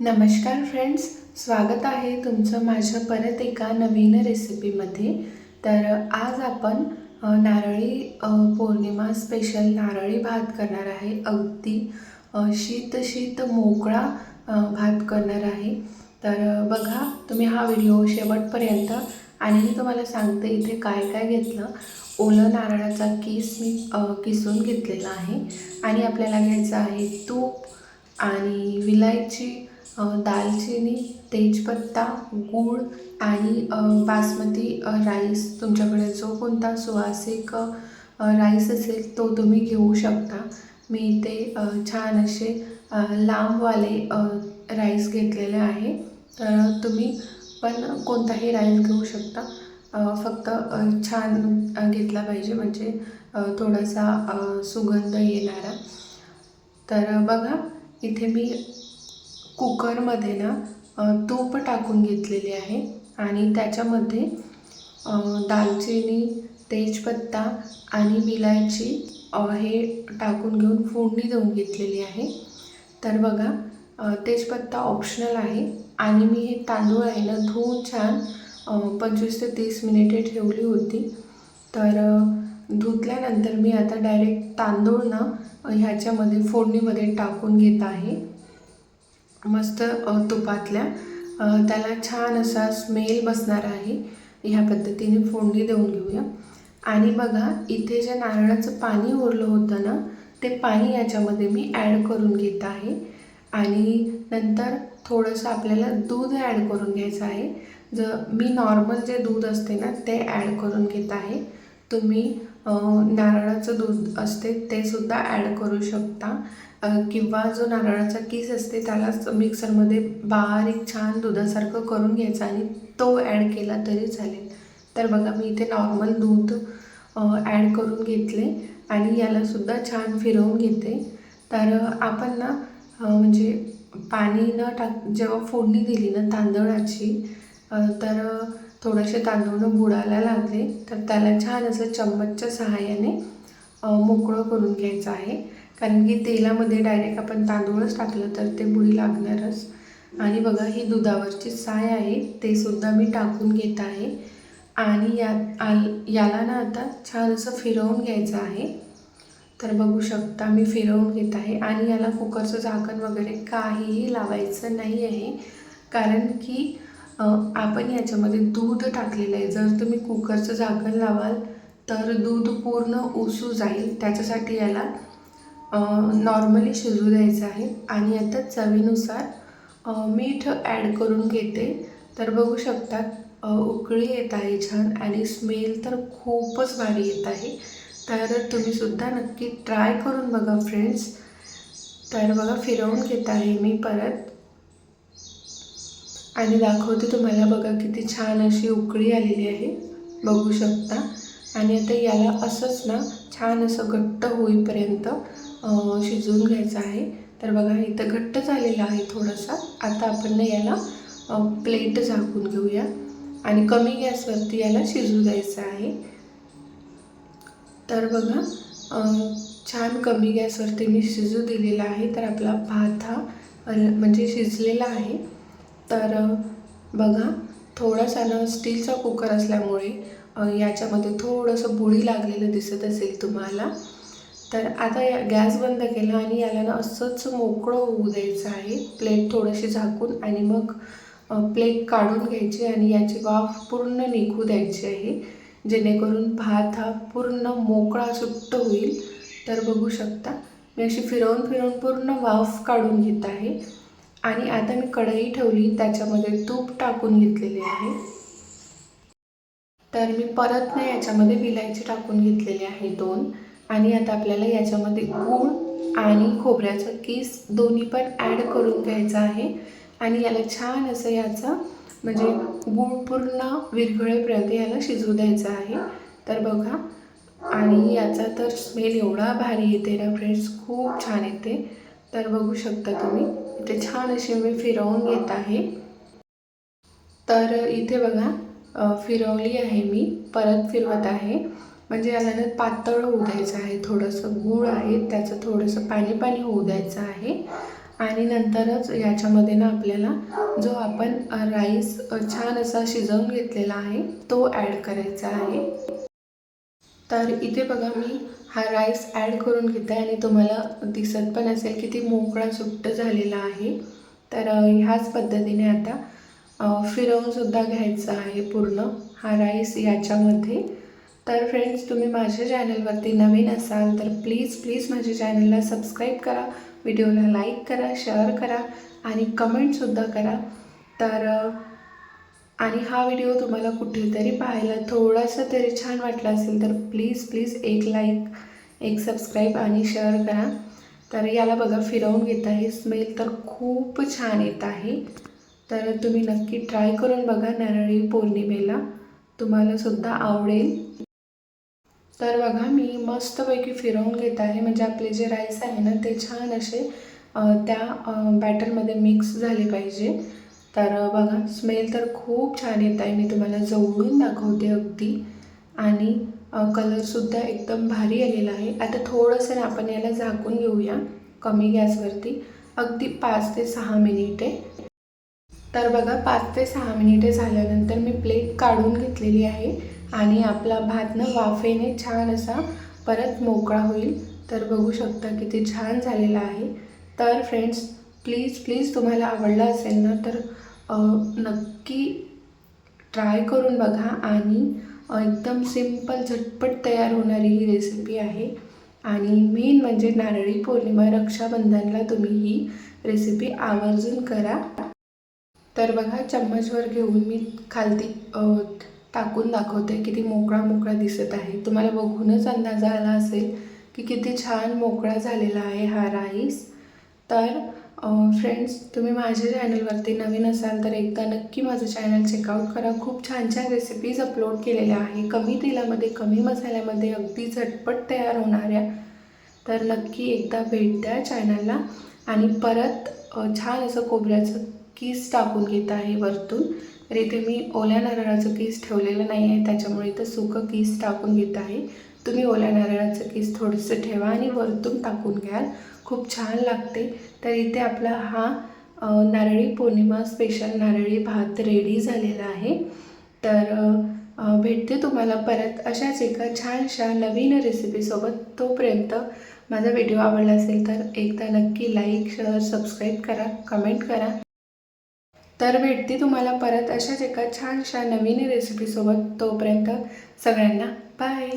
नमस्कार फ्रेंड्स स्वागत आहे तुमचं माझ्या परत एका नवीन रेसिपीमध्ये तर आज आपण नारळी पौर्णिमा स्पेशल नारळी भात करणार आहे. अगदी शीत शीत मोकळा भात करणार आहे. तर बघा तुम्ही हा व्हिडिओ शेवटपर्यंत आणि मी तुम्हाला सांगते इथे काय काय घेतलं. ओलं नारळाचा किस मी किसून घेतलेला आहे. आणि आपल्याला घ्यायचं आहे तूप आणि विलायची दालचिनी तेजपत्ता गूळ आणि बासमती राईस. तुमच्याकडे जो कोणता सुवासिक राईस असेल तो तुम्ही घेऊ शकता. मी इथे छान असे लांबवाले राईस घेतलेले आहे. तर तुम्ही पण कोणताही राईस घेऊ शकता. फक्त छान घेतला पाहिजे. म्हणजे थोडासा सुगंध येणारा. तर बघा इथे मी कुकरमध्ये ना तूप टाकून घेतलेले आहे आणि त्याच्यामध्ये दालचिनी तेजपत्ता आणि विलायची हे टाकून घेऊन फोडणी देऊन घेतलेली आहे. तर बघा तेजपत्ता ऑप्शनल आहे आणि मी हे तांदूळ आहे ना धुवून छान पंचवीस ते तीस मिनिटे ठेवली होती. तर धुतल्यानंतर मी आता डायरेक्ट तांदूळ ना ह्याच्यामध्ये फोडणीमध्ये टाकून घेत आहे. मस्त तुपातल्या त्याला छान असा स्मेल बसणार आहे. ह्या पद्धतीने फोडणी देऊन घेऊया. आणि बघा इथे जे नारळाचं पाणी उरलं होतं ना ते पाणी याच्यामध्ये मी ॲड करून घेत आहे. आणि नंतर थोडंसं आपल्याला दूध ॲड करून घ्यायचं आहे. ज मी नॉर्मल जे दूध असते ना ते ॲड करून घेत आहे. तुम्ही नारळाचं दूध असते ते सुद्धा ॲड करू शकता. किंवा जो नारळाचा किस असते त्यालाच मिक्सरमध्ये बारीक छान दुधासारखं करून घ्यायचा आणि तो ॲड केला तरी चालेल. तर बघा मी इथे नॉर्मल दूध ॲड करून घेतले आणि यालासुद्धा छान फिरवून घेते. तर आपण ना म्हणजे पाणी न टाक जेव्हा फोडणी दिली ना तांदळाची तर थोडेसे तांदूळ बुडायला लागले तर त्याला छान असं चम्मचच्या सहाय्याने मोकळं करून घ्यायचं आहे. कारण की तेलामध्ये डायरेक्ट आपण तांदूळच टाकलं तर ते बुडी लागणारच. आणि बघा ही दुधावरची साय आहे ते सुद्धा मी टाकून घेत आहे. आणि या आल याला ना आता छान असं फिरवून घ्यायचं आहे. तर बघू शकता मी फिरवून घेत आहे. आणि याला कुकरचं झाकण वगैरे काहीही लावायचं नाही आहे. कारण की आपण याच्यामध्ये दूध टाकलेलं आहे. जर तुम्ही कुकरचं झाकण लावाल तर दूध पूर्ण ओसू जाईल. त्याच्यासाठी याला नॉर्मली शिजू द्यायचं आहे. आणि आता चवीनुसार मीठ ॲड करून घेते. तर बघू शकतात उकळी येत आहे छान आणि स्मेल तर खूपच भारी येत आहे. तर तुम्हीसुद्धा नक्की ट्राय करून बघा फ्रेंड्स तर बघा फिरवून घेत आहे मी परत. आणि दाखवते तुम्हाला बघा किती छान अशी उकळी आलेली आहे. बघू शकता. आणि आता याला असंच ना छान असं घट्ट होईपर्यंत शिजवून घ्यायचं आहे. तर बघा इथं घट्ट झालेलं आहे थोडासा. आता आपण ना याला प्लेट झाकून घेऊया. आणि कमी गॅसवरती याला शिजू द्यायचं आहे. तर बघा छान कमी गॅसवरती मी शिजू दिलेला आहे. तर आपला भात हा म्हणजे शिजलेला आहे. तर बघा थोडासा ना स्टीलचा कुकर असल्यामुळे याच्यामध्ये थोडंसं बुळी लागलेलं दिसत असेल तुम्हाला. तर आता या गॅस बंद केला आणि याला ना असंच मोकळं होऊ द्यायचं आहे. प्लेट थोडीशी झाकून आणि मग प्लेट काढून घ्यायची आणि याची वाफ पूर्ण निघू द्यायची आहे. जेणेकरून भात हा पूर्ण मोकळा सुट्ट होईल. तर बघू शकता मी अशी फिरवून फिरवून पूर्ण वाफ काढून घेत आहे. आणि आता मी कढई ठेवली त्याच्यामध्ये तूप टाकून घेतलेले आहे. तर मी परत ना याच्यामध्ये विलायची टाकून घेतलेली आहे दोन. आणि आता आपल्याला याच्यामध्ये गूळ आणि खोबऱ्याचं किस दोन्ही पण ॲड करून घ्यायचं आहे. आणि याला छान असं याचं म्हणजे गूळ पूर्ण विरघळेपर्यंत याला शिजू द्यायचं आहे. तर बघा आणि याचा तर स्मेल एवढा भारी येते ना फ्रेंड्स खूप छान येते. तर बघू शकता तुम्ही इथे छान अशी मी फिरवून घेत आहे. तर इथे बघा फिरवली आहे मी परत फिरवत आहे. म्हणजे याला ना पातळ होऊ द्यायचं आहे थोडंसं गूळ आहे त्याचं थोडंसं पाणी पाणी होऊ द्यायचं आहे. आणि नंतरच याच्यामध्ये ना आपल्याला जो आपण राईस छान असा शिजवून घेतलेला आहे तो ॲड करायचा आहे. तर इथे बघा मी हा राईस ॲड करून घेते आणि तुम्हाला दिसत पण असेल की ती मोकळा सुट्ट झालेला आहे. तर ह्याच पद्धतीने आता फिरवूनसुद्धा घ्यायचं आहे पूर्ण हा राईस याच्यामध्ये. तर फ्रेंड्स तुम्ही माझ्या चॅनलवरती नवीन असाल तर प्लीज प्लीज माझ्या चॅनलला सबस्क्राईब करा व्हिडिओला लाईक करा शेअर करा आणि कमेंटसुद्धा करा. तर आणि हा व्हिडिओ तुम्हाला कुठेतरी पाहायला थोडासा तरी छान वाटला असेल तर प्लीज प्लीज एक लाईक एक सबस्क्राईब आणि शेअर करा. तर याला बघा फिरवून घेत आहे स्मेल तर खूप छान येत आहे. तर तुम्ही नक्की ट्राय करून बघा नारळी पौर्णिमेला. तुम्हाला सुद्धा आवडेल. तर बघा मी मस्तपैकी फिरवून घेत आहे. म्हणजे आपले जे राईस आहे ना ते छान असे त्या बॅटरमध्ये मिक्स झाले पाहिजे. तर बघा स्मेल तर खूप छान येत आहे. मी तुम्हाला जवळून दाखवते अगदी. आणि कलरसुद्धा एकदम भारी आलेला आहे. आता थोडंसं ना आपण याला झाकून घेऊया कमी गॅसवरती. अगदी पाच ते सहा मिनिटे. तर बघा पाच ते सहा मिनिटे झाल्यानंतर मी प्लेट काढून घेतलेली आहे. आणि आपला भात ना वाफेने छान असा परत मोकळा होईल. तर बघू शकता किती छान झालेला आहे. तर फ्रेंड्स प्लीज प्लीज तुम्हाला आवडला असेल ना तर नक्की ट्राय करून बघा आणि एकदम सिंपल झटपट तयार होणारी ही रेसिपी आहे. आणि मेन म्हणजे नारळी पौर्णिमा रक्षाबंधनला तुम्ही ही रेसिपी आवर्जून करा. तर बघा चम्मचवर घेऊन मी खालती टाकून दाखवते किती मोकळा मोकळा दिसत आहे. तुम्हाला बघूनच अंदाज आला असेल की किती छान मोकळा झालेला आहे हा राईस. तर फ्रेंड्स तुम्ही माझ्या चॅनलवरती नवीन असाल तर एकदा नक्की माझं चॅनल चेकआउट करा. खूप छान छान रेसिपीज अपलोड केलेल्या आहे. कमी तेलामध्ये कमी मसाल्यामध्ये अगदी झटपट तयार होणाऱ्या. तर नक्की एकदा भेट द्या चॅनलला आणि परत छान असं खोबऱ्याचं कीस टाकून घेत आहे वरतून. तर इथे मी ओल्या नारळाचं कीस ठेवलेलं नाही आहे. त्याच्यामुळे इथं सुकं कीस टाकून घेत आहे. तुम्ही ओल्या नारळाचं कीस थोडंसं ठेवा आणि वरतून टाकून घ्याल. खूप छान लागते. तर इथे आपला हा नारळी पौर्णिमा स्पेशल नारळी भात रेडी झालेला आहे. तर भेटते तुम्हाला परत अशाच एका छानशा नवीन रेसिपीसोबत तोपर्यंत माझा व्हिडिओ आवडला असेल तर एकदा नक्की लाईक शेअर सबस्क्राईब करा कमेंट करा. तर भेटते तुम्हाला परत अशाच एका छानशा नवीन रेसिपीसोबत तोपर्यंत सगळ्यांना बाय